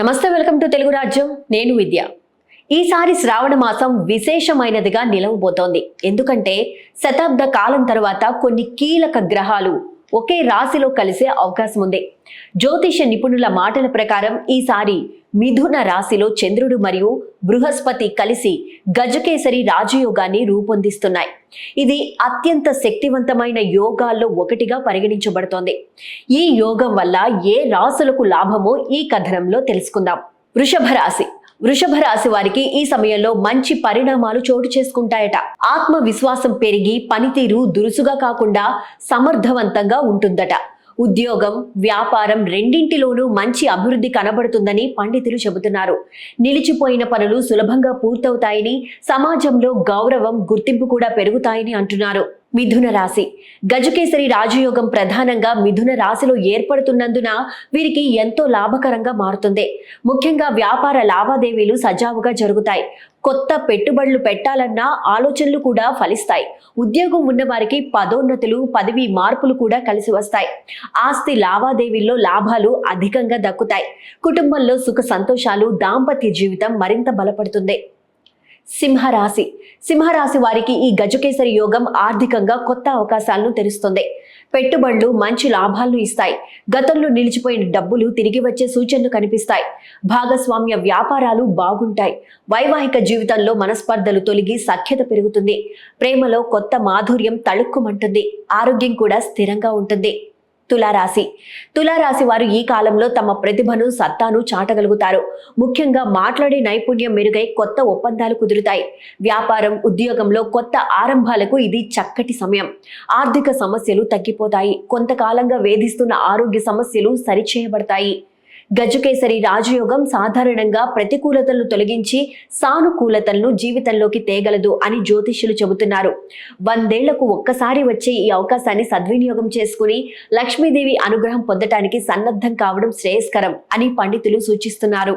నమస్తే welcome to Telugu రాజ్యం. నేను విద్య. ఈసారి శ్రావణ మాసం విశేషమైనదిగా నిలవబోతోంది. ఎందుకంటే శతాబ్ద కాలం తర్వాత కొన్ని కీలక గ్రహాలు ఒకే రాశిలో కలిసే అవకాశం ఉంది జ్యోతిష నిపుణుల మాటల ప్రకారం ఈసారి మిథున రాశిలో చంద్రుడు మరియు బృహస్పతి కలిసి గజకేసరి రాజయోగాన్ని రూపొందిస్తున్నాయి. ఇది అత్యంత శక్తివంతమైన యోగాల్లో ఒకటిగా పరిగణించబడుతోంది. ఈ యోగం వల్ల ఏ రాసులకు లాభమో ఈ కథనంలో తెలుసుకుందాం. వృషభ రాశి. వృషభ రాశి వారికి ఈ సమయంలో మంచి పరిణామాలు చోటు చేసుకుంటాయట. ఆత్మవిశ్వాసం పెరిగి పనితీరు దురుసుగా కాకుండా సమర్థవంతంగా ఉంటుందట. ఉద్యోగం వ్యాపారం రెండింటిలోనూ మంచి అభివృద్ధి కనబడుతుందని పండితులు చెబుతున్నారు. నిలిచిపోయిన పనులు సులభంగా పూర్తవుతాయని సమాజంలో గౌరవం గుర్తింపు కూడా పెరుగుతాయని అంటున్నారు. మిథున రాశి. గజకేసరి రాజయోగం ప్రధానంగా మిథున రాశిలో ఏర్పడుతున్నందున వీరికి ఎంతో లాభకరంగా మారుతుంది. ముఖ్యంగా వ్యాపార లావాదేవీలు సజావుగా జరుగుతాయి. కొత్త పెట్టుబడులు పెట్టాలన్న ఆలోచనలు కూడా ఫలిస్తాయి. ఉద్యోగం ఉన్నవారికి పదోన్నతులు పదవి మార్పులు కూడా కలిసి వస్తాయి. ఆస్తి లావాదేవీల్లో లాభాలు అధికంగా దక్కుతాయి. కుటుంబంలో సుఖ సంతోషాలు దాంపత్య జీవితం మరింత బలపడుతుంది. సింహరాశి. సింహరాశి వారికి ఈ గజకేసరి యోగం ఆర్థికంగా కొత్త అవకాశాలను తెరుస్తుంది. పెట్టుబడులు మంచి లాభాలను ఇస్తాయి. గతంలో నిలిచిపోయిన డబ్బులు తిరిగి వచ్చే సూచనలు కనిపిస్తాయి. భాగస్వామ్య వ్యాపారాలు బాగుంటాయి. వైవాహిక జీవితంలో మనస్పర్ధలు తొలగి సఖ్యత పెరుగుతుంది. ప్రేమలో కొత్త మాధుర్యం తళుక్కుమంటుంది. ఆరోగ్యం కూడా స్థిరంగా ఉంటుంది. తులారాశి. తులారాశి వారు ఈ కాలంలో తమ ప్రతిభను సత్తాను చాటగలుగుతారు. ముఖ్యంగా మాట్లాడే నైపుణ్యం మెరుగై కొత్త ఒప్పందాలు కుదురుతాయి. వ్యాపారం ఉద్యోగంలో కొత్త ఆరంభాలకు ఇది చక్కటి సమయం. ఆర్థిక సమస్యలు తగ్గిపోతాయి. కొంతకాలంగా వేధిస్తున్న ఆరోగ్య సమస్యలు సరిచేయబడతాయి. గజకేసరి రాజయోగం సాధారణంగా ప్రతికూలతలను తొలగించి సానుకూలతలను జీవితంలోకి తేగలదు అని జ్యోతిష్యులు చెబుతున్నారు. వందేళ్ళకు ఒక్కసారి వచ్చే ఈ అవకాశాన్ని సద్వినియోగం చేసుకుని లక్ష్మీదేవి అనుగ్రహం పొందటానికి సన్నద్ధం కావడం శ్రేయస్కరం అని పండితులు సూచిస్తున్నారు.